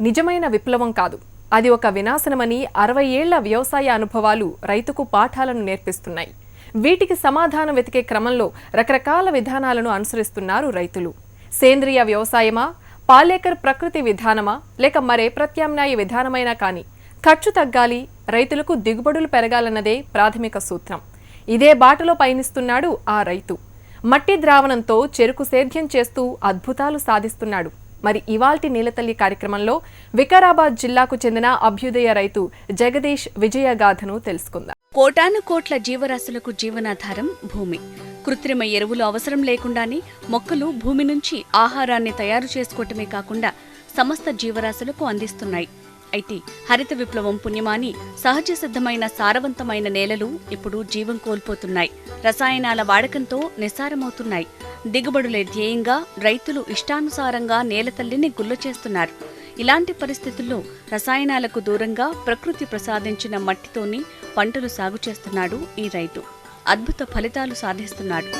నిజమైన విప్లవం కాదు. అది ఒక వినాశనమని అరవై ఏళ్ళ వ్యవసాయ అనుభవాలు రైతుకు పాఠాలను నేర్పిస్తున్నాయి. వీటికి సమాధానం వెతికే క్రమంలో రకరకాల విధానాలను అనుసరిస్తున్నారు రైతులు. సేంద్రియ వ్యవసాయమా? పాలేకర్ ప్రకృతి విధానమా? లేక మరే ప్రత్యామ్నాయ విధానమైనా కానీ ఖర్చు తగ్గాలి రైతులకు దిగుబడులు పెరగాలన్నదే ప్రాథమిక సూత్రం. ఇదే బాటలో పయనిస్తున్నాడు ఆ రైతు. మట్టి ద్రావణంతో చెరుకు సేద్యం చేస్తూ అద్భుతాలు సాధిస్తున్నాడు. మరి ఇవాల్టి నీలతల్లి కార్యక్రమంలో వికారాబాద్ జిల్లాకు చెందిన అభ్యుదయ రైతు జగదీష్ విజయగాథను తెలుసుకుందాం. కోటాను కోట్ల జీవరాశులకు జీవనాధారం భూమి. కృత్రిమ ఎరువులు అవసరం లేకుండానే మొక్కలు భూమి నుంచి ఆహారాన్ని తయారు చేసుకోవటమే కాకుండా సమస్త జీవరాశులకు అందిస్తున్నాయి. అయితే హరిత విప్లవం పుణ్యమాని సహజ సిద్ధమైన సారవంతమైన నేలలు ఇప్పుడు జీవం కోల్పోతున్నాయి. రసాయనాల వాడకంతో నిస్సారమవుతున్నాయి. దిగుబడులే ధ్యేయంగా రైతులు ఇష్టానుసారంగా నేల తల్లిని గుల్ల చేస్తున్నారు. ఇలాంటి పరిస్థితుల్లో రసాయనాలకు దూరంగా ప్రకృతి ప్రసాదించిన మట్టితోని పంటలు సాగు చేస్తున్నాడు ఈ రైతు. అద్భుత ఫలితాలు సాధిస్తున్నాడు.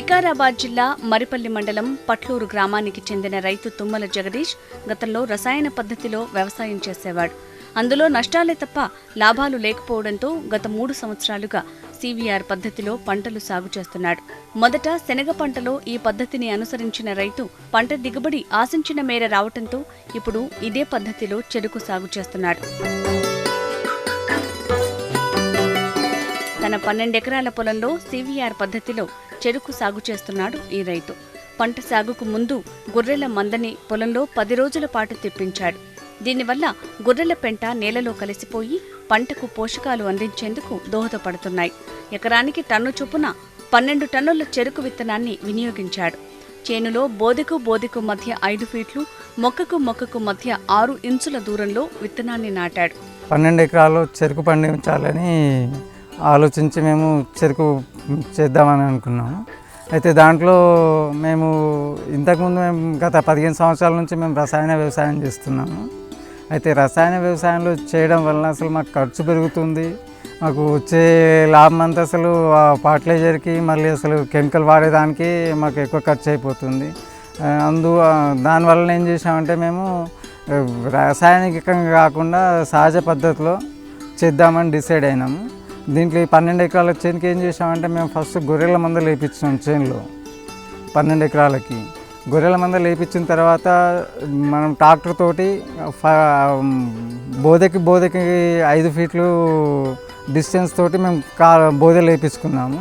వికారాబాద్ జిల్లా మరిపల్లి మండలం పట్లూరు గ్రామానికి చెందిన రైతు తుమ్మల జగదీష్ గతంలో రసాయన పద్ధతిలో వ్యవసాయం చేసేవాడు. అందులో నష్టాలే తప్ప లాభాలు లేకపోవడంతో గత మూడు సంవత్సరాలుగా సివిఆర్ పద్ధతిలో పంటలు సాగు చేస్తున్నాడు. మొదట శనగ పంటలో ఈ పద్ధతిని అనుసరించిన రైతు పంట దిగుబడి ఆశించిన మేర రావటంతో ఇప్పుడు ఇదే పద్ధతిలో చెరుకు సాగు చేస్తున్నాడు. తన పన్నెండెకరాల పొలంలో సివిఆర్ పద్ధతిలో చెరుకు సాగు చేస్తున్నాడు ఈ రైతు. పంట సాగుకు ముందు గొర్రెల మందని పొలంలో పది రోజుల పాటు తెప్పించాడు. దీనివల్ల గొర్రెల పెంట నేలలో కలిసిపోయి పంటకు పోషకాలు అందించేందుకు దోహదపడుతున్నాయి. ఎకరానికి టన్ను చొప్పున పన్నెండు టన్నుల చెరుకు విత్తనాన్ని వినియోగించాడు. చేనులో బోదెకు బోదెకు మధ్య ఐదు ఫీట్లు మొక్కకు మొక్కకు మధ్య ఆరు ఇంచుల దూరంలో విత్తనాన్ని నాటాడు. పన్నెండు ఎకరాలు చెరుకు పండించాలని ఆలోచించి మేము చెరుకు చేద్దామని అనుకున్నాము. అయితే దాంట్లో మేము ఇంతకుముందు మేము గత పదిహేను సంవత్సరాల నుంచి మేము రసాయన వ్యవసాయం చేస్తున్నాము. అయితే రసాయన వ్యవసాయంలో చేయడం వలన అసలు మాకు ఖర్చు పెరుగుతుంది. మాకు వచ్చే లాభం అంతా అసలు ఆ ఫర్టిలైజర్కి మళ్ళీ అసలు కెమికల్ వాడేదానికి మాకు ఎక్కువ ఖర్చు అయిపోతుంది. అందు దానివల్ల ఏం చేసామంటే మేము రసాయనికంగా రాసాయనికంగా కాకుండా సహజ పద్ధతిలో చేద్దామని డిసైడ్ అయినాము. దీంట్లో ఈ పన్నెండు ఎకరాల చేనుకి ఏం చేసామంటే మేము ఫస్ట్ గొర్రెల మంద లేపించినాం చేనులో. పన్నెండు ఎకరాలకి. గొర్రెల మంద లేపించిన తర్వాత మనం ట్రాక్టర్ తోటి ఫ- బోదెకి బోదెకి ఐదు ఫీట్లు డిస్టెన్స్ తోటి మేము కా బోదె లేపించుకున్నాము.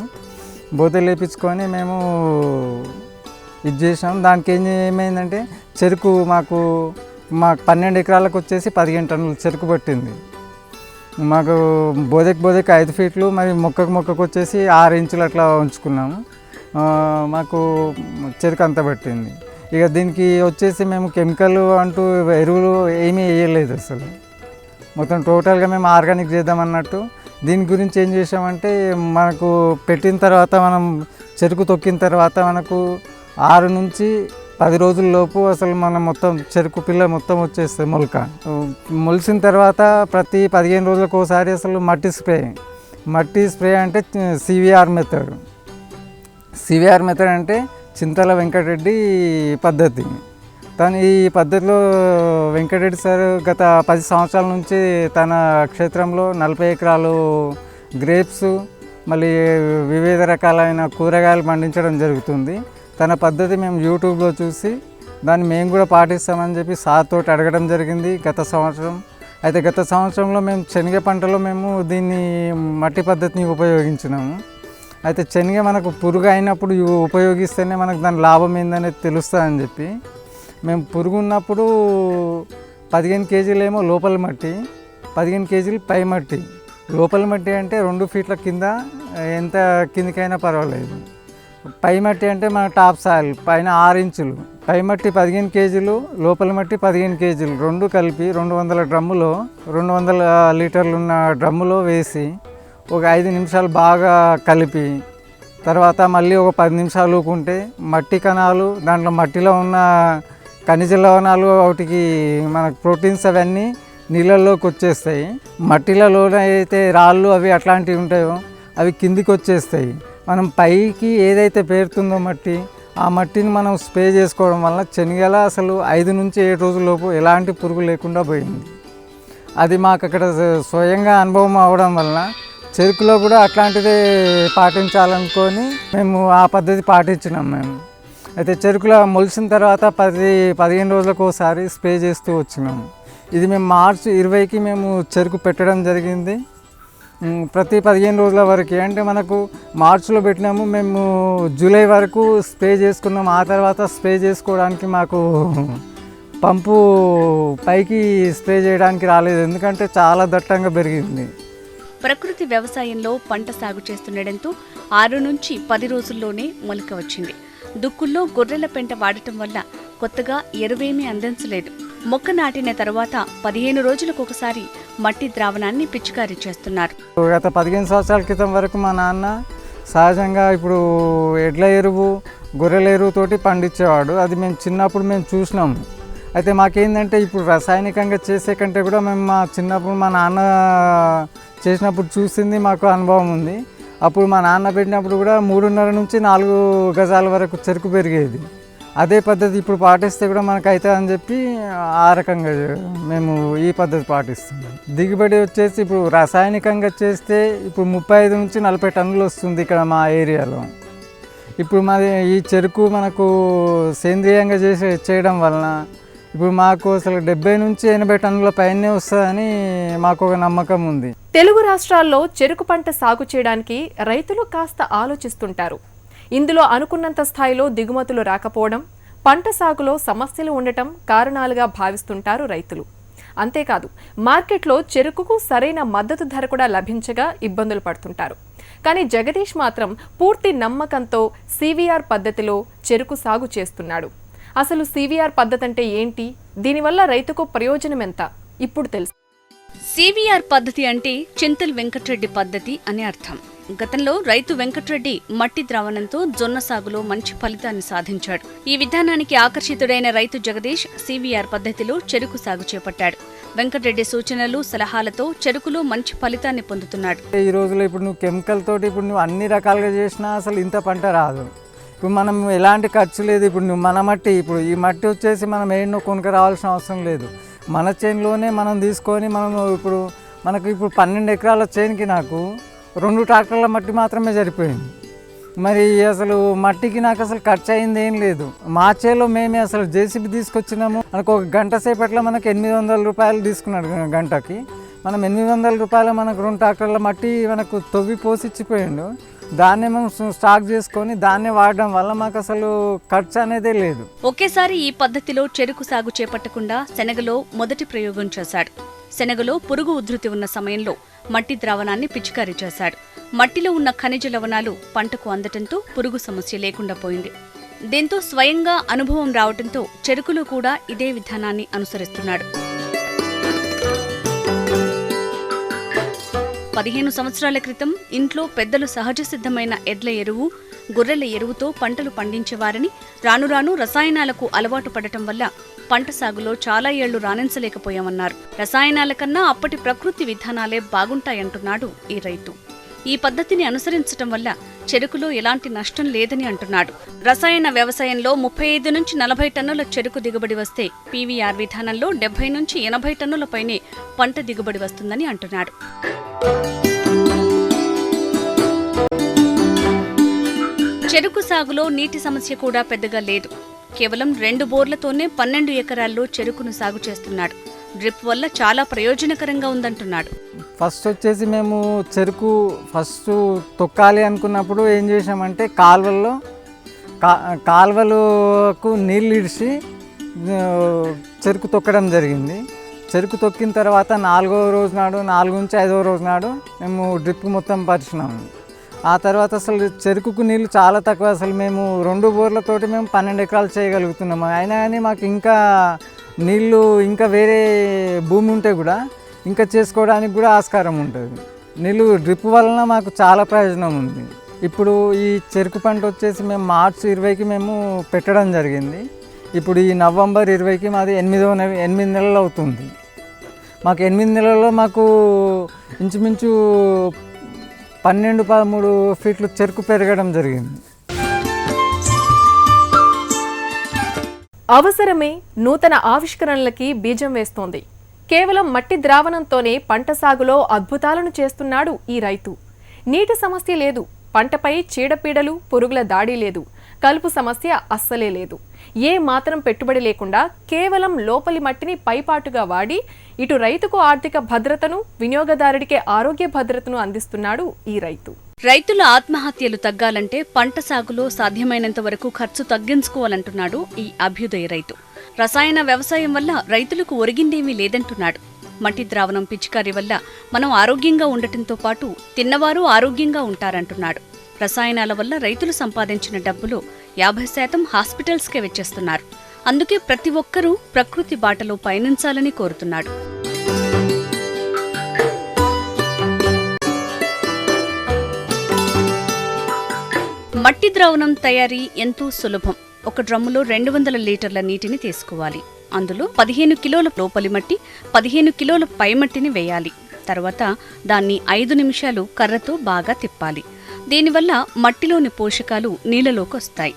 బోదె లేపించుకొని మేము ఇది చేసాం దానికి ఏం ఏమైందంటే చెరుకు మాకు మాకు పన్నెండు ఎకరాలకు వచ్చేసి పదిహేను టన్నుల చెరుకు పట్టింది. మాకు బోదెకి బోదెకి ఐదు ఫీట్లు మరి మొక్కకు మొక్కకు వచ్చేసి ఆరు ఇంచులు అట్లా ఉంచుకున్నాము. మాకు చెరుకు అంత పట్టింది. ఇక దీనికి వచ్చేసి మేము కెమికల్ అంటూ ఎరువులు ఏమీ వేయలేదు అసలు. మొత్తం టోటల్గా మేము ఆర్గానిక్ చేద్దాం అన్నట్టు. దీని గురించి ఏం చేసామంటే మనకు పెట్టిన తర్వాత మనం చెరుకు తొక్కిన తర్వాత మనకు ఆరు నుంచి పది రోజుల లోపు అసలు మనం మొత్తం చెరుకు పిల్ల మొత్తం వచ్చేస్తుంది మొలక. మొలిసిన తర్వాత ప్రతి పదిహేను రోజులకు ఒకసారి అసలు మట్టి స్ప్రే. మట్టి స్ప్రే అంటే సివిఆర్ మెథడ్ సివిఆర్ మెథడ్ అంటే చింతల వెంకటరెడ్డి పద్ధతి. తను ఈ పద్ధతిలో వెంకటరెడ్డి సార్ గత పది సంవత్సరాల నుంచి తన క్షేత్రంలో నలభై ఎకరాలు గ్రేప్స్ మళ్ళీ వివిధ రకాలైన కూరగాయలు పండించడం జరుగుతుంది. తన పద్ధతి మేము యూట్యూబ్లో చూసి దాన్ని మేము కూడా పాటిస్తామని చెప్పి సార్తో అడగడం జరిగింది గత సంవత్సరం. అయితే గత సంవత్సరంలో మేము శనగ పంటలో మేము దీన్ని మట్టి పద్ధతిని ఉపయోగించినాము. అయితే శనగ మనకు పురుగు అయినప్పుడు ఉపయోగిస్తేనే మనకు దాని లాభం ఏందనేది తెలుస్తుందని చెప్పి మేము పురుగు ఉన్నప్పుడు పదిహేను కేజీలు ఏమో లోపల మట్టి పదిహేను కేజీలు పై మట్టి. లోపల మట్టి అంటే రెండు ఫీట్ల కింద ఎంత కిందకైనా పర్వాలేదు. పై మట్టి అంటే మన టాప్ సాయిల్ పైన ఆరు ఇంచులు. పై మట్టి పదిహేను కేజీలు లోపల మట్టి పదిహేను కేజీలు. రెండు కలిపి రెండు వందల డ్రమ్ములో రెండు వందల లీటర్లు ఉన్న డ్రమ్ములో వేసి ఒక ఐదు నిమిషాలు బాగా కలిపి తర్వాత మళ్ళీ ఒక పది నిమిషాలు ఊకుంటే మట్టి కణాలు దాంట్లో మట్టిలో ఉన్న ఖనిజ లవణాలు వాటికి మనకు ప్రోటీన్స్ అవన్నీ నీళ్ళల్లోకి వచ్చేస్తాయి. మట్టిలలో అయితే రాళ్ళు అవి అట్లాంటివి ఉంటాయో అవి కిందికి వచ్చేస్తాయి. మనం పైకి ఏదైతే పేరుతుందో మట్టి ఆ మట్టిని మనం స్ప్రే చేసుకోవడం వల్ల శనగల అసలు ఐదు నుంచి ఏడు రోజులలోపు ఎలాంటి పురుగు లేకుండా పోయింది. అది మాకు అక్కడ స్వయంగా అనుభవం అవడం వలన చెరుకులో కూడా అట్లాంటిదే పాటించాలనుకొని మేము ఆ పద్ధతి పాటించినాం మేము. అయితే చెరుకులో మొలిసిన తర్వాత పది పదిహేను రోజులకు ఒకసారి స్ప్రే చేస్తూ వచ్చినాము ఇది మేము మార్చి ఇరవైకి మేము చెరుకు పెట్టడం జరిగింది. ప్రతి పదిహేను రోజుల వరకు. అంటే మనకు మార్చిలో పెట్టినాము మేము జూలై వరకు స్ప్రే చేసుకున్నాం. ఆ తర్వాత స్ప్రే చేసుకోవడానికి మాకు పంపు పైకి స్ప్రే చేయడానికి రాలేదు. ఎందుకంటే చాలా దట్టంగా పెరిగింది. ప్రకృతి వ్యవసాయంలో పంట సాగు చేస్తుండటంతో ఆరు నుంచి పది రోజుల్లోనే మొలక వచ్చింది. దుక్కుల్లో గొర్రెల పెంట వాడటం వల్ల కొత్తగా ఎరువేమీ అందించలేదు. మొక్క నాటిన తర్వాత పదిహేను రోజులకు ఒకసారి మట్టి ద్రావణాన్ని పిచికారీ చేస్తున్నారు. గత పదిహేను సంవత్సరాల క్రితం వరకు మా నాన్న సహజంగా ఇప్పుడు ఎడ్ల ఎరువు గొర్రెల ఎరువుతోటి పండించేవాడు. అది మేము చిన్నప్పుడు మేము చూసినాము. అయితే మాకేంటంటే ఇప్పుడు రసాయనికంగా చేసే కంటే కూడా మేము మా చిన్నప్పుడు మా నాన్న చేసినప్పుడు చూసింది మాకు అనుభవం ఉంది. అప్పుడు మా నాన్న పెట్టినప్పుడు కూడా మూడున్నర నుంచి నాలుగు గజాల వరకు చెరుకు పెరిగేది. అదే పద్ధతి ఇప్పుడు పాటిస్తే కూడా మనకు అవుతుంది అని చెప్పి ఆ రకంగా మేము ఈ పద్ధతి పాటిస్తున్నాం. దిగుబడి వచ్చేసి ఇప్పుడు రాసాయనికంగా చేస్తే ఇప్పుడు ముప్పై ఐదు నుంచి నలభై టన్నులు వస్తుంది ఇక్కడ మా ఏరియాలో. ఇప్పుడు మాది ఈ చెరుకు మనకు సేంద్రియంగా చేసే చేయడం వలన ఇప్పుడు మాకు అసలు డెబ్బై నుంచి ఎనభై టన్నుల పైనే వస్తుందని మాకు ఒక నమ్మకం ఉంది. తెలుగు రాష్ట్రాల్లో చెరుకు పంట సాగు చేయడానికి రైతులు కాస్త ఆలోచిస్తుంటారు. ఇందులో అనుకున్నంత స్థాయిలో దిగుమతులు రాకపోవడం పంట సాగులో సమస్యలు ఉండటం కారణాలుగా భావిస్తుంటారు రైతులు. అంతేకాదు మార్కెట్లో చెరుకుకు సరైన మద్దతు ధర కూడా లభించగా ఇబ్బందులు పడుతుంటారు. కానీ జగదీష్ మాత్రం పూర్తి నమ్మకంతో సివిఆర్ పద్ధతిలో చెరుకు సాగు చేస్తున్నాడు. అసలు సివిఆర్ పద్ధతి అంటే ఏంటి? దీనివల్ల రైతుకు ప్రయోజనం ఎంత? ఇప్పుడు తెలుసు. సివిఆర్ పద్ధతి అంటే చింతల్ వెంకట్రెడ్డి పద్ధతి అని అర్థం. గతంలో రైతు వెంకట్రెడ్డి మట్టి ద్రావణంతో జొన్న సాగులో మంచి ఫలితాన్ని సాధించాడు. ఈ విధానానికి ఆకర్షితుడైన రైతు జగదీష్ సివిఆర్ పద్ధతిలో చెరుకు సాగు చేపట్టాడు. వెంకటరెడ్డి సూచనలు సలహాలతో చెరుకులో మంచి ఫలితాన్ని పొందుతున్నాడు. ఈ రోజుల్లో ఇప్పుడు నువ్వు కెమికల్ తోటి ఇప్పుడు నువ్వు అన్ని రకాలుగా చేసినా అసలు ఇంత పంట రాదు. ఇప్పుడు మనం ఎలాంటి ఖర్చు లేదు ఇప్పుడు నువ్వు మన మట్టి ఇప్పుడు ఈ మట్టి వచ్చేసి మనం ఏడనో కొనుక రావాల్సిన అవసరం లేదు. మన చేనులోనే మనం తీసుకొని మనం ఇప్పుడు మనకు ఇప్పుడు పన్నెండు ఎకరాల చేనుకి నాకు రెండు ట్రాక్టర్ల మట్టి మాత్రమే సరిపోయింది. మరి అసలు మట్టికి నాకు అసలు ఖర్చు అయింది ఏం లేదు. మా చేలో మేమే అసలు జేసీబీ తీసుకొచ్చినాము. మనకు ఒక గంట సేపట్లో మనకు ఎనిమిది వందల రూపాయలు తీసుకున్నాడు గంటకి. మనం ఎనిమిది వందల రూపాయలు మనకు రెండు ట్రాక్టర్ల మట్టి మనకు తవ్వి పోసి ఇచ్చిపోయిండు దాన్నే మనం స్టాక్ చేసుకొని దాన్నే వాడడం వల్ల మాకు అసలు ఖర్చు అనేదే లేదు. ఒకేసారి ఈ పద్ధతిలో చెరుకు సాగు చేపట్టకుండా శనగలో మొదటి ప్రయోగం చేశాడు. శనగలో పురుగు ఉధృతి ఉన్న సమయంలో మట్టి ద్రావణాన్ని పిచికారీ చేశాడు. మట్టిలో ఉన్న ఖనిజ లవణాలు పంటకు అందటంతో పురుగు సమస్య లేకుండా పోయింది. దీంతో స్వయంగా అనుభవం రావడంతో చెరుకులో కూడా ఇదే విధానాన్ని అనుసరిస్తున్నాడు. పదిహేను సంవత్సరాల క్రితం ఇంట్లో పెద్దలు సహజ సిద్ధమైన ఎడ్ల ఎరువు గొర్రెల ఎరువుతో పంటలు పండించేవారని రాను రాను రసాయనాలకు అలవాటు పడటం వల్ల పంట సాగులో చాలా ఏళ్ళు రాణించలేకపోయామన్నారు. రసాయనాల కన్నా అప్పటి ప్రకృతి విధానాలే బాగుంటాయంటున్నాడు ఈ రైతు. ఈ పద్ధతిని అనుసరించటం వల్ల చెరుకులో ఎలాంటి నష్టం లేదని అంటున్నాడు. రసాయన వ్యవసాయంలో ముప్పై ఐదు నుంచి నలభై టన్నుల చెరుకు దిగుబడి వస్తే పీవీఆర్ విధానంలో డెబ్బై నుంచి ఎనభై టన్నుల పైనే పంట దిగుబడి వస్తుందని అంటున్నాడు. చెరుకు సాగులో నీటి సమస్య కూడా పెద్దగా లేదు. కేవలం రెండు బోర్లతోనే పన్నెండు ఎకరాల్లో చెరుకును సాగు చేస్తున్నాడు. డ్రిప్ వల్ల చాలా ప్రయోజనకరంగా ఉందంటున్నాడు. ఫస్ట్ వచ్చేసి మేము చెరుకు ఫస్ట్ తొక్కాలి అనుకున్నప్పుడు ఏం చేసామంటే కాలువల్లో కా కాలువలకు నీళ్ళు ఇడిచి చెరుకు తొక్కడం జరిగింది. చెరుకు తొక్కిన తర్వాత నాలుగో రోజు నాడు నాలుగు నుంచి ఐదో రోజు నాడు మేము డ్రిప్ మొత్తం పరిచినాము ఆ తర్వాత అసలు చెరుకుకు నీళ్ళు చాలా తక్కువ. అసలు మేము రెండు బోర్లతోటి మేము పన్నెండు ఎకరాలు చేయగలుగుతున్నాము అయినా కానీ మాకు ఇంకా నీళ్ళు ఇంకా వేరే భూమి ఉంటే కూడా ఇంకా చేసుకోవడానికి కూడా ఆస్కారం ఉంటుంది. నీళ్ళు డ్రిప్ వలన మాకు చాలా ప్రయోజనం ఉంది. ఇప్పుడు ఈ చెరుకు పంట వచ్చేసి మేము మార్చి ఇరవైకి మేము పెట్టడం జరిగింది. ఇప్పుడు ఈ నవంబర్ ఇరవైకి మాది ఎనిమిదో ఎనిమిది నెలలు అవుతుంది. మాకు ఎనిమిది నెలల్లో మాకు ఇంచుమించు పన్నెండు పదమూడు ఫీట్లు చెరుకు పెరగడం జరిగింది. అవసరమే నూతన ఆవిష్కరణలకి బీజం వేస్తోంది. కేవలం మట్టి ద్రావణంతోనే పంట సాగులో అద్భుతాలను చేస్తున్నాడు ఈ రైతు. నీటి సమస్య లేదు. పంటపై చీడపీడలు పురుగుల దాడి లేదు. కలుపు సమస్య అస్సలే లేదు. ఏ మాత్రం పెట్టుబడి లేకుండా కేవలం లోపలి మట్టిని పైపాటుగా వాడి ఇటు రైతుకు ఆర్థిక భద్రతను వినియోగదారుడికి ఆరోగ్య భద్రతను అందిస్తున్నాడు ఈ రైతు. రైతుల ఆత్మహత్యలు తగ్గాలంటే పంట సాగులో సాధ్యమైనంత వరకు ఖర్చు తగ్గించుకోవాలంటున్నాడు ఈ అభ్యుదయ రైతు. రసాయన వ్యవసాయం వల్ల రైతులకు ఒరిగిందేమీ లేదంటున్నాడు. మట్టి ద్రావణం పిచికారీ వల్ల మనం ఆరోగ్యంగా ఉండటంతో పాటు తిన్నవారు ఆరోగ్యంగా ఉంటారంటున్నాడు. రసాయనాల వల్ల రైతులు సంపాదించిన డబ్బులు యాభై శాతం హాస్పిటల్స్కే వెచ్చేస్తున్నారు. అందుకే ప్రతి ఒక్కరూ ప్రకృతి బాటలో పయనించాలని కోరుతున్నాడు. మట్టి ద్రావణం తయారీ ఎంతో సులభం. ఒక డ్రమ్ములో రెండు వందల లీటర్ల నీటిని తీసుకోవాలి. అందులో పదిహేను కిలోల లోపలి మట్టి పదిహేను కిలోల పైమట్టిని వేయాలి. తర్వాత దాన్ని ఐదు నిమిషాలు కర్రతో బాగా తిప్పాలి. దీనివల్ల మట్టిలోని పోషకాలు నీళ్ళలోకి వస్తాయి.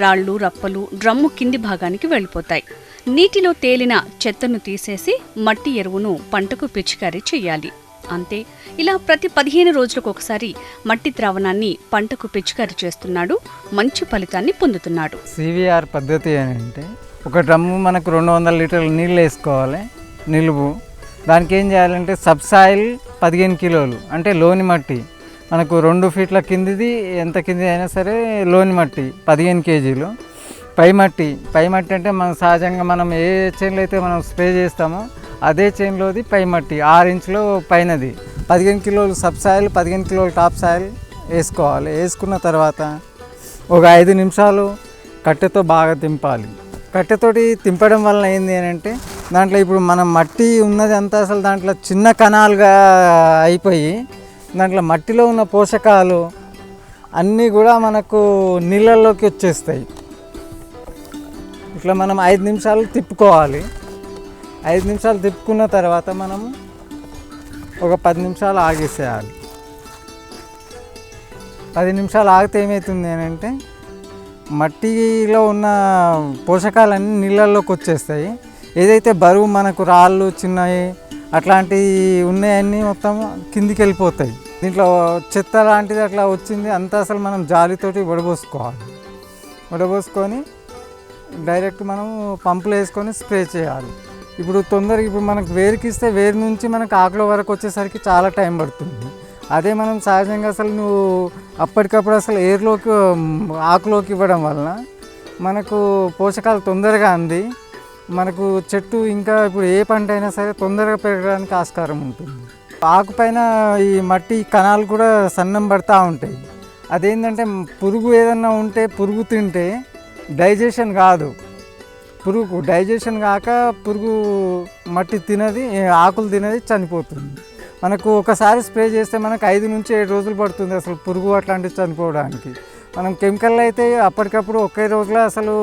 రాళ్ళు రప్పలు డ్రమ్ము కింది భాగానికి వెళ్ళిపోతాయి. నీటిలో తేలిన చెత్తను తీసేసి మట్టి ఎరువును పంటకు పిచికారీ చేయాలి. అంతే ఇలా ప్రతి పదిహేను రోజులకు ఒకసారి మట్టి ద్రావణాన్ని పంటకు పిచికారీ చేస్తున్నాడు మంచి ఫలితాన్ని పొందుతున్నాడు. సివిఆర్ పద్ధతి ఏంటంటే అంటే ఒక డ్రమ్ము మనకు రెండు వందల లీటర్ల నీళ్ళు వేసుకోవాలి నిలువు. దానికి ఏం చేయాలంటే సబ్సాయిల్ పదిహేను కిలోలు అంటే లోని మట్టి. మనకు రెండు ఫీట్ల కిందిది ఎంత కింది అయినా సరే లోని మట్టి పదిహేను కేజీలు. పై మట్టి పై మట్టి అంటే మనం సహజంగా మనం ఏ చేనులో అయితే మనం స్ప్రే చేస్తామో అదే చైన్లోది పై మట్టి ఆరు ఇంచులు పైనది. పదిహేను కిలోలు సబ్ సాయిల్ పదిహేను కిలోలు టాప్ సాయిల్ వేసుకోవాలి. వేసుకున్న తర్వాత ఒక ఐదు నిమిషాలు కట్టెతో బాగా తింపాలి కట్టెతోటి తింపడం వల్ల ఏంది అని అంటే దాంట్లో ఇప్పుడు మనం మట్టి ఉన్నది అంతా అసలు దాంట్లో చిన్న కణాలుగా అయిపోయి దాంట్లో మట్టిలో ఉన్న పోషకాలు అన్నీ కూడా మనకు నీళ్ళల్లోకి వచ్చేస్తాయి. ఇట్లా మనం ఐదు నిమిషాలు తిప్పుకోవాలి. ఐదు నిమిషాలు తిప్పుకున్న తర్వాత మనము ఒక పది నిమిషాలు ఆగేసేయాలి. పది నిమిషాలు ఆగితే ఏమవుతుంది అని అంటే మట్టిలో ఉన్న పోషకాలన్నీ నీళ్ళల్లోకి వచ్చేస్తాయి. ఏదైతే బరువు మనకు రాళ్ళు చిన్నవి అట్లాంటివి ఉన్నాయన్నీ మొత్తం కిందికి వెళ్ళిపోతాయి. దీంట్లో చెత్త లాంటిది అట్లా వచ్చింది అంతా అసలు మనం జాలితోటి వడబోసుకోవాలి. వడబోసుకొని డైరెక్ట్ మనం పంపులు వేసుకొని స్ప్రే చేయాలి. ఇప్పుడు తొందరగా ఇప్పుడు మనకు వేరుకిస్తే వేరు నుంచి మనకు ఆకుల వరకు వచ్చేసరికి చాలా టైం పడుతుంది. అదే మనం సహజంగా అసలు నువ్వు అప్పటికప్పుడు అసలు ఎయిర్లోకి ఆకులోకి ఇవ్వడం వలన మనకు పోషకాలు తొందరగా అంది. మనకు చెట్టు ఇంకా ఇప్పుడు ఏ పంట అయినా సరే తొందరగా పెరగడానికి ఆస్కారం ఉంటుంది. ఆకుపైన ఈ మట్టి కణాలు కూడా సన్నం పడతా ఉంటాయి. అదేంటంటే పురుగు ఏదన్నా ఉంటే పురుగు తింటే డైజెషన్ కాదు. పురుగు డైజెషన్ కాక పురుగు మట్టి తినది ఆకులు తినది చనిపోతుంది. మనకు ఒకసారి స్ప్రే చేస్తే మనకు ఐదు నుంచి ఏడు రోజులు పడుతుంది అసలు పురుగు అట్లాంటివి చనిపోవడానికి. మనం కెమికల్ అయితే అప్పటికప్పుడు ఒకే రోజులో అసలు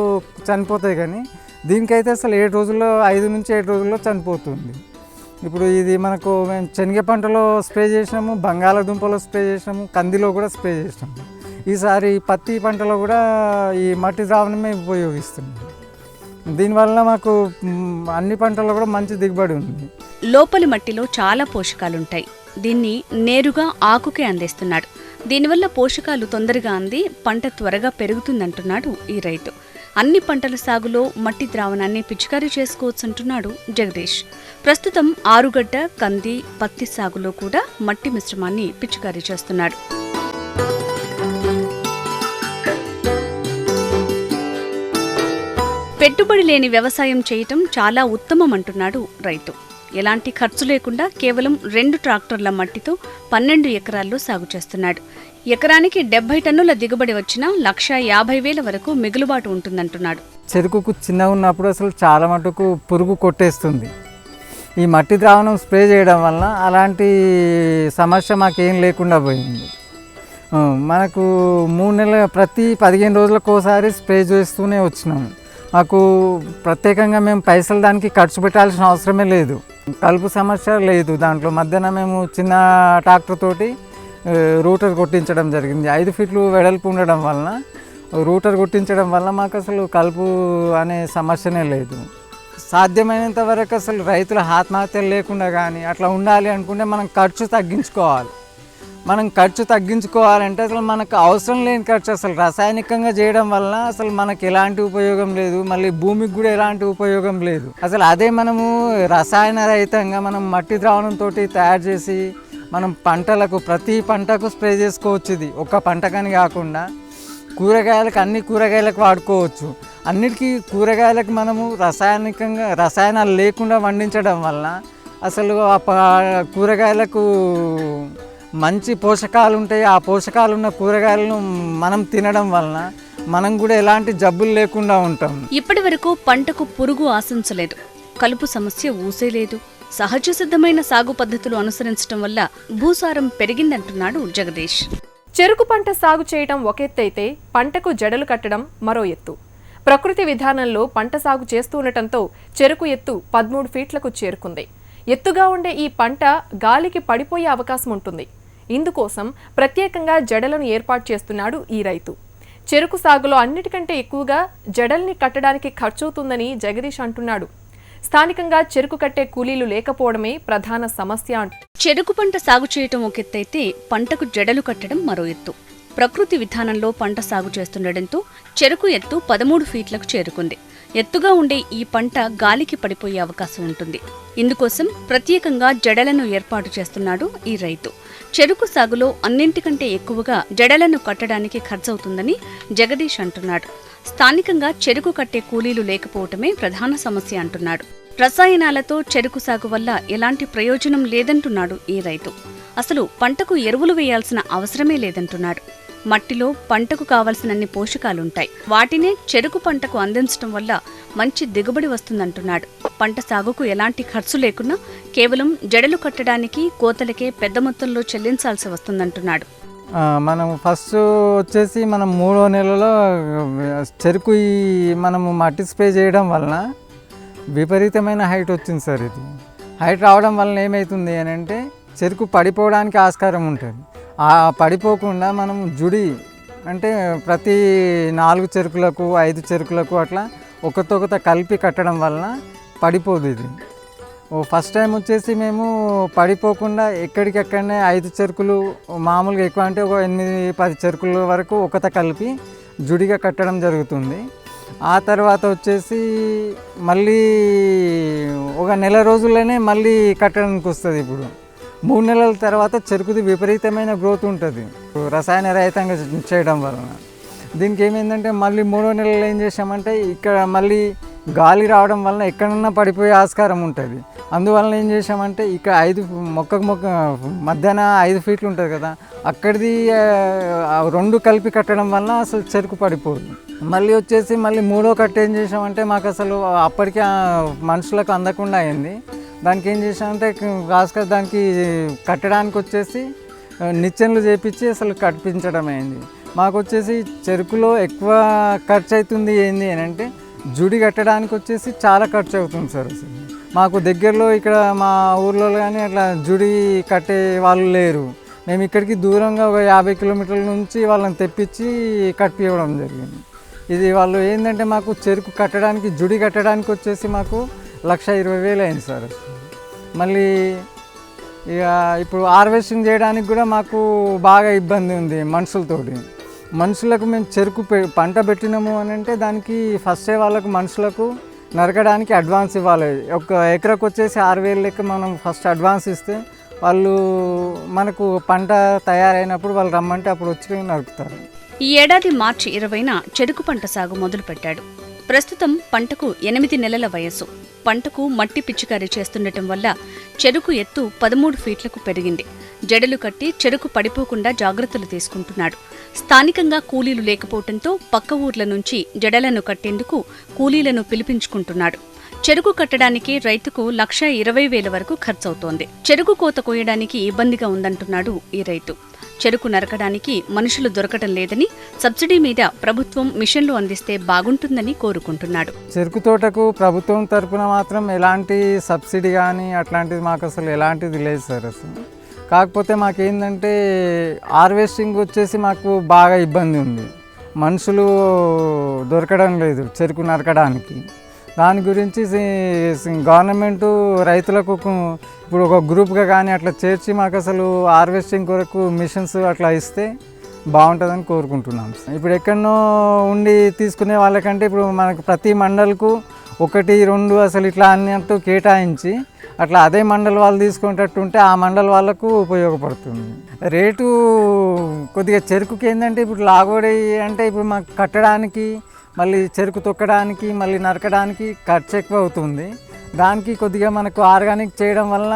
చనిపోతాయి కానీ దీనికైతే అసలు ఏడు రోజుల్లో ఐదు నుంచి ఏడు రోజుల్లో చనిపోతుంది. ఇప్పుడు ఇది మనకు మేము శనగ పంటలో స్ప్రే చేసినాము బంగాళాదుంపలో స్ప్రే చేసినాము కందిలో కూడా స్ప్రే చేసినాము. ఈసారి పత్తి పంటలో కూడా ఈ మట్టి ద్రావణమే ఉపయోగిస్తున్నాం దీనివల్ల మాకు అన్ని పంటల్లో కూడా మంచి దిగుబడి ఉంది. లోపలి మట్టిలో చాలా పోషకాలుంటాయి. దీన్ని నేరుగా ఆకుకే అందిస్తున్నాడు. దీనివల్ల పోషకాలు తొందరగా అంది పంట త్వరగా పెరుగుతుందంటున్నాడు ఈ రైతు. అన్ని పంటల సాగులో మట్టి ద్రావణాన్ని పిచికారీ చేసుకోవచ్చంటున్నాడు జగదీష్. ప్రస్తుతం ఆరుగడ్డ కంది పత్తి సాగులో కూడా మట్టి మిశ్రమాన్ని పిచికారీ చేస్తున్నాడు. పెట్టుబడి లేని వ్యవసాయం చేయటం చాలా ఉత్తమం అంటున్నాడు రైతు. ఎలాంటి ఖర్చు లేకుండా కేవలం రెండు ట్రాక్టర్ల మట్టితో పన్నెండు ఎకరాల్లో సాగు చేస్తున్నాడు. ఎకరానికి డెబ్బై టన్నుల దిగుబడి వచ్చినా లక్ష యాభై వేల వరకు మిగులుబాటు ఉంటుందంటున్నాడు. చెరుకుకు చిన్నగా ఉన్నప్పుడు అసలు చాలా మటుకు పురుగు కొట్టేస్తుంది. ఈ మట్టి ద్రావణం స్ప్రే చేయడం వల్ల అలాంటి సమస్య మాకేం లేకుండా పోయింది. మనకు మూడు నెలల ప్రతి పదిహేను రోజులకోసారి స్ప్రే చేస్తూనే వచ్చినాము. మాకు ప్రత్యేకంగా మేము పైసలు దానికి ఖర్చు పెట్టాల్సిన అవసరమే లేదు. కలుపు సమస్య లేదు దాంట్లో. మధ్యాహ్నం మేము చిన్న ట్రాక్టర్ తోటి రూటర్ కొట్టించడం జరిగింది. ఐదు ఫీట్లు వెడల్పు ఉండడం వలన రూటర్ కొట్టించడం వల్ల మాకు అసలు కలుపు అనే సమస్యనే లేదు. సాధ్యమైనంత వరకు అసలు రైతుల ఆత్మహత్యలు లేకుండా కానీ అట్లా ఉండాలి అనుకుంటే మనం ఖర్చు తగ్గించుకోవాలి. మనం ఖర్చు తగ్గించుకోవాలంటే అసలు మనకు అవసరం లేని ఖర్చు. అసలు రసాయనికంగా చేయడం వల్ల అసలు మనకి ఎలాంటి ఉపయోగం లేదు. మళ్ళీ భూమికి కూడా ఎలాంటి ఉపయోగం లేదు. అసలు అదే మనము రసాయన రహితంగా మనం మట్టి ద్రావణంతో తయారు చేసి మనం పంటలకు ప్రతి పంటకు స్ప్రే చేసుకోవచ్చు ఇది. ఒక్క పంటకని కాకుండా కూరగాయలకు అన్ని కూరగాయలకు వాడుకోవచ్చు. అన్నిటికీ కూరగాయలకు మనము రసాయనికంగా రసాయనాలు లేకుండా వండించడం వల్ల అసలు ఆ కూరగాయలకు మంచి పోషకాలు ఉంటాయి ఆ పోషకాలు ఉన్న కూరగాయలను మనం తినడం వలన మనం కూడా ఎలాంటి జబ్బులు లేకుండా ఉంటాం. ఇప్పటి వరకు పంటకు పురుగు ఆశించలేదు. కలుపు సమస్య ఊసేలేదు. సహజ సిద్ధమైన సాగు పద్ధతులు అనుసరించడం వల్ల భూసారం పెరిగిందంటున్నాడు జగదీష్. చెరుకు పంట సాగు చేయటం ఒక ఎత్తు అయితే పంటకు జడలు కట్టడం మరో ఎత్తు. ప్రకృతి విధానంలో పంట సాగు చేస్తూ ఉండటంతో చెరుకు ఎత్తు పదమూడు ఫీట్లకు చేరుకుంది. ఎత్తుగా ఉండే ఈ పంట గాలికి పడిపోయే అవకాశం ఉంటుంది. ఇందుకోసం ప్రత్యేకంగా జడలను ఏర్పాటు చేస్తున్నాడు ఈ రైతు. చెరుకు సాగులో అన్నిటికంటే ఎక్కువగా జడల్ని కట్టడానికి ఖర్చవుతుందని జగదీష్ అంటున్నాడు. స్థానికంగా చెరుకు కట్టే కూలీలు లేకపోవడమే ప్రధాన సమస్య చెరుకు పంట సాగు చేయటం ఒక ఎత్తైతే పంటకు జడలు కట్టడం మరో ఎత్తు. ప్రకృతి విధానంలో పంట సాగు చేస్తుండటంతో చెరుకు ఎత్తు పదమూడు ఫీట్లకు చేరుకుంది. ఎత్తుగా ఉండే ఈ పంట గాలికి పడిపోయే అవకాశం ఉంటుంది. ఇందుకోసం ప్రత్యేకంగా జడలను ఏర్పాటు చేస్తున్నాడు ఈ రైతు. చెరుకు సాగులో అన్నింటికంటే ఎక్కువగా జడలను కట్టడానికి ఖర్చవుతుందని జగదీష్ అంటున్నాడు. స్థానికంగా చెరుకు కట్టే కూలీలు లేకపోవటమే ప్రధాన సమస్య అంటున్నాడు. రసాయనాలతో చెరుకు సాగు వల్ల ఎలాంటి ప్రయోజనం లేదంటున్నాడు ఈ రైతు. అసలు పంటకు ఎరువులు వేయాల్సిన అవసరమే లేదంటున్నాడు. మట్టిలో పంటకు కావలసినన్ని పోషకాలుంటాయి. వాటినే చెరుకు పంటకు అందించడం వల్ల మంచి దిగుబడి వస్తుందంటున్నాడు. పంట సాగుకు ఎలాంటి ఖర్చు లేకున్నా కేవలం జడలు కట్టడానికి కోతలకే పెద్ద మొత్తంలో చెల్లించాల్సి వస్తుందంటున్నాడు. మనం ఫస్ట్ వచ్చేసి మనం మూడో నెలలో చెరుకు ఈ మనము మట్టి స్ప్రే చేయడం వలన విపరీతమైన హైట్ వచ్చింది సార్ ఇది. హైట్ రావడం వలన ఏమవుతుంది అని అంటే చెరుకు పడిపోవడానికి ఆస్కారం ఉంటుంది. పడిపోకుండా మనం జుడి అంటే ప్రతి నాలుగు చెరుకులకు ఐదు చెరుకులకు అట్లా ఒకతొకత కలిపి కట్టడం వలన పడిపోదు ఇది. ఫస్ట్ టైం వచ్చేసి మేము పడిపోకుండా ఎక్కడికెక్కడనే ఐదు చెరుకులు మామూలుగా ఎక్కువ అంటే ఒక ఎనిమిది పది చెరుకుల వరకు ఒకత కలిపి జుడిగా కట్టడం జరుగుతుంది. ఆ తర్వాత వచ్చేసి మళ్ళీ ఒక నెల రోజుల్లోనే మళ్ళీ కట్టడానికి వస్తుంది ఇప్పుడు. మూడు నెలల తర్వాత చెరుకుది విపరీతమైన గ్రోత్ ఉంటుంది. రసాయన రహితంగా చేయడం వలన. దీనికి ఏమైందంటే మళ్ళీ మూడో నెలలు ఏం చేసామంటే ఇక్కడ మళ్ళీ గాలి రావడం వలన ఎక్కడన్నా పడిపోయే ఆస్కారం ఉంటుంది. అందువలన ఏం చేసామంటే ఇక్కడ ఐదు మొక్కకు మొక్క మధ్యాహ్న ఐదు ఫీట్లు ఉంటుంది కదా అక్కడిది రెండు కలిపి కట్టడం వల్ల అసలు చెరుకు పడిపోదు. మళ్ళీ వచ్చేసి మళ్ళీ మూడో కట్ట ఏం చేసామంటే మాకు అసలు అప్పటికే ఆ మనుషులకు అందకుండా అయింది. దానికి ఏం చేసామంటే రాసుక దానికి కట్టడానికి వచ్చేసి నిచ్చెనలు చేపించి అసలు కట్టించడం అయింది. మాకు వచ్చేసి చెరుకులో ఎక్కువ ఖర్చు అవుతుంది ఏంది అని అంటే జుడి కట్టడానికి వచ్చేసి చాలా ఖర్చు అవుతుంది సార్ అసలు. మాకు దగ్గరలో ఇక్కడ మా ఊర్లో కానీ అట్లా జుడి కట్టే వాళ్ళు లేరు. మేము ఇక్కడికి దూరంగా ఒక యాభై కిలోమీటర్ల నుంచి వాళ్ళని తెప్పించి కట్టివ్వడం జరిగింది. ఇది వాళ్ళు ఏంటంటే మాకు చెరుకు కట్టడానికి జుడి కట్టడానికి వచ్చేసి మాకు లక్ష ఇరవై వేలు అయింది సార్. మళ్ళీ ఇక ఇప్పుడు హార్వెస్టింగ్ చేయడానికి కూడా మాకు బాగా ఇబ్బంది ఉంది మనుషులతోటి. మనుషులకు మేము చెరుకు పె- పంట పెట్టినాము అని అంటే దానికి ఫస్టే వాళ్ళకు మనుషులకు నరకడానికి అడ్వాన్స్ ఇవ్వాలి. ఒక ఎకరకు వచ్చేసి ఆరు వేలు లెక్క మనం ఫస్ట్ అడ్వాన్స్ ఇస్తే వాళ్ళు మనకు పంట తయారైనప్పుడు వాళ్ళు రమ్మంటే అప్పుడు వచ్చి నరుకుతారు. ఈ ఏడాది మార్చి ఇరవైన చెరుకు పంట సాగు మొదలుపెట్టాడు. ప్రస్తుతం పంటకు ఎనిమిది నెలల వయస్సు. పంటకు మట్టి పిచికారీ చేస్తుండటం వల్ల చెరుకు ఎత్తు పదమూడు ఫీట్లకు పెరిగింది. జడలు కట్టి చెరుకు పడిపోకుండా జాగ్రత్తలు తీసుకుంటున్నాడు. స్థానికంగా కూలీలు లేకపోవడంతో పక్క ఊర్ల నుంచి జడలను కట్టేందుకు కూలీలను పిలిపించుకుంటున్నాడు. చెరుకు కట్టడానికి రైతుకు లక్ష ఇరవై వేల వరకు ఖర్చవుతోంది. చెరుకు కోత కోయడానికి ఇబ్బందిగా ఉందంటున్నాడు ఈ రైతు. చెరుకు నరకడానికి మనుషులు దొరకటం లేదని సబ్సిడీ మీద ప్రభుత్వం మిషన్లు అందిస్తే బాగుంటుందని కోరుకుంటున్నాడు. చెరుకు తోటకు ప్రభుత్వం తరపున మాత్రం ఎలాంటి సబ్సిడీ కానీ అట్లాంటిది మాకు అసలు ఎలాంటిది లేదు సార్ అసలు. కాకపోతే మాకేందంటే హార్వెస్టింగ్ వచ్చేసి మాకు బాగా ఇబ్బంది ఉంది. మనుషులు దొరకడం లేదు చెరుకు నరకడానికి. దాని గురించి గవర్నమెంట్ రైతులకు ఇప్పుడు ఒక గ్రూప్గా కానీ అట్లా చేర్చి మాకు అసలు హార్వెస్టింగ్ కొరకు మిషన్స్ అట్లా ఇస్తే బాగుంటుందని కోరుకుంటున్నాం ఇప్పుడు ఎక్కడనో ఉండి తీసుకునే వాళ్ళకంటే ఇప్పుడు మనకు ప్రతి మండలకు ఒకటి రెండు అసలు ఇట్లా అన్నట్టు కేటాయించి అట్లా అదే మండలి వాళ్ళు తీసుకునేటట్టు ఉంటే ఆ మండలి వాళ్ళకు ఉపయోగపడుతుంది. రేటు కొద్దిగా చెరుకుకి ఏంటంటే ఇప్పుడు లాగోడి అంటే ఇప్పుడు మాకు కట్టడానికి మళ్ళీ చెరుకు తొక్కడానికి మళ్ళీ నరకడానికి ఖర్చు ఎక్కువ అవుతుంది. దానికి కొద్దిగా మనకు ఆర్గానిక్ చేయడం వల్ల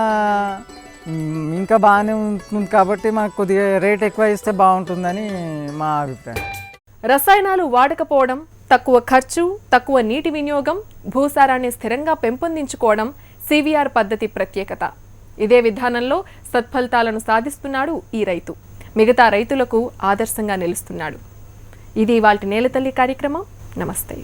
ఇంకా బాగానే ఉంటుంది కాబట్టి మనకు కొద్దిగా రేట్ ఎక్కువ ఇస్తే బాగుంటుందని మా అభిప్రాయం. రసాయనాలు వాడకపోవడం తక్కువ ఖర్చు తక్కువ నీటి వినియోగం భూసారాన్ని స్థిరంగా పెంపొందించుకోవడం సివిఆర్ పద్ధతి ప్రత్యేకత. ఇదే విధానంలో సత్ఫలితాలను సాధిస్తున్నాడు ఈ రైతు. మిగతా రైతులకు ఆదర్శంగా నిలుస్తున్నాడు. ఇది వాటి నేలతల్లి కార్యక్రమం. నమస్తే.